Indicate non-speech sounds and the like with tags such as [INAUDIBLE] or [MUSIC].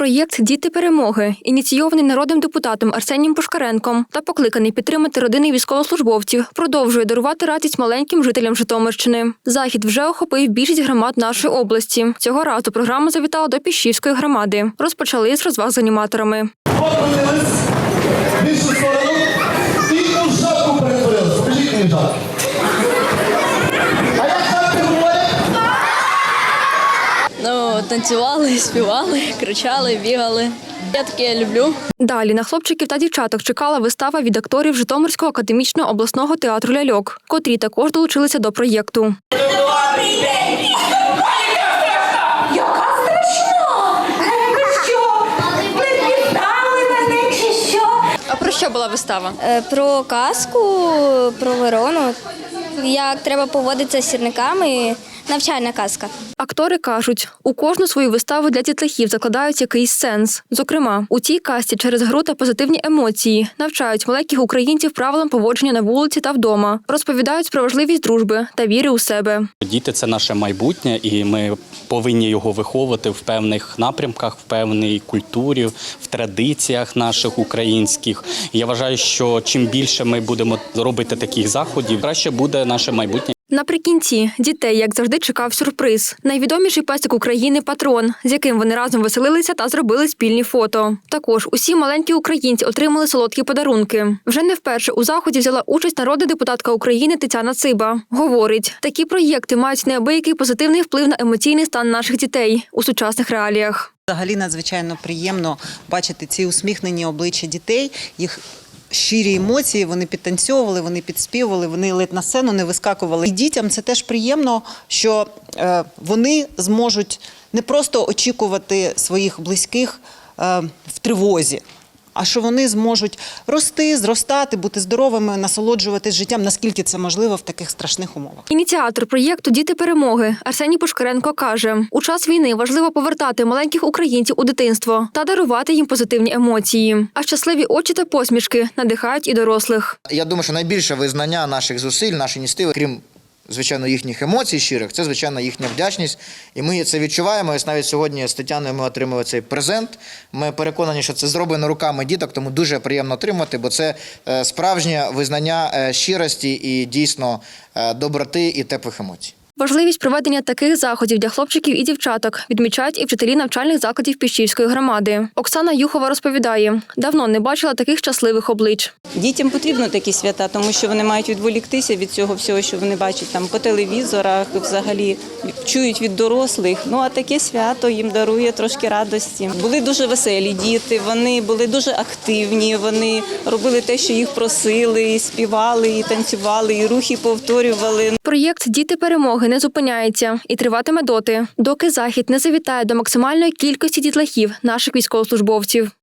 Проєкт Діти перемоги ініційований народним депутатом Арсенієм Пушкаренком та покликаний підтримати родини військовослужбовців, продовжує дарувати радість маленьким жителям Житомирщини. Захід вже охопив більшість громад нашої області. Цього разу програма завітала до Піщівської громади. Розпочали з розваг з аніматорами. Танцювали, [LAUGHS] співали, кричали, бігали. Я таке люблю. Далі на хлопчиків та дівчаток чекала вистава від акторів Житомирського академічного обласного театру ляльок, котрі також долучилися до проєкту. Що? Що? А про що була вистава? Е, Про казку, про ворону, як треба поводитися з сірниками. Навчальна казка. Актори кажуть, у кожну свою виставу для дітлахів закладають якийсь сенс. Зокрема, у цій касті через гру та позитивні емоції навчають маленьких українців правилам поводження на вулиці та вдома, розповідають про важливість дружби та віри у себе. Діти це наше майбутнє, і ми повинні його виховувати в певних напрямках, в певній культурі, в традиціях наших українських. Я вважаю, що чим більше ми будемо робити таких заходів, краще буде наше майбутнє. Наприкінці дітей, як завжди, чекав сюрприз. Найвідоміший песик України патрон, з яким вони разом веселилися та зробили спільні фото. Також усі маленькі українці отримали солодкі подарунки. Вже не вперше у заході взяла участь народна депутатка України Тетяна Циба. Говорить, такі проєкти мають неабиякий позитивний вплив на емоційний стан наших дітей у сучасних реаліях. Взагалі надзвичайно приємно бачити ці усміхнені обличчя дітей, їх щирі емоції. Вони підтанцьовували, вони підспівували, вони ледь на сцену не вискакували. І дітям це теж приємно, що е, вони зможуть не просто очікувати своїх близьких е, в тривозі. А що вони зможуть рости, зростати, бути здоровими, насолоджуватись життям, наскільки це можливо в таких страшних умовах. Ініціатор проєкту Діти перемоги Арсеній Пушкаренко каже: у час війни важливо повертати маленьких українців у дитинство та дарувати їм позитивні емоції. А щасливі очі та посмішки надихають і дорослих. Я думаю, що найбільше визнання наших зусиль, нашої ініціативи, крім звичайно їхніх емоцій щирих, це звичайно їхня вдячність. І ми це відчуваємо. Ось навіть сьогодні з Тетяною ми отримали цей презент. Ми переконані, що це зроблено руками діток, тому дуже приємно отримати, бо це е, справжнє визнання е, щирості і дійсно е, доброти і теплих емоцій. Важливість проведення таких заходів для хлопчиків і дівчаток відмічають і вчителі навчальних закладів Піщівської громади. Оксана Юхова розповідає, давно не бачила таких щасливих облич. Дітям потрібно такі свята, тому що вони мають відволіктися від цього всього, що вони бачать там по телевізорах, взагалі чують від дорослих. Ну а таке свято їм дарує трошки радості. Були дуже веселі діти, вони були дуже активні. Вони робили те, що їх просили, і співали, і танцювали, і рухи повторювали. Проєкт Діти перемоги не зупиняється і триватиме доти, доки захід не завітає до максимальної кількості дітлахів наших військовослужбовців.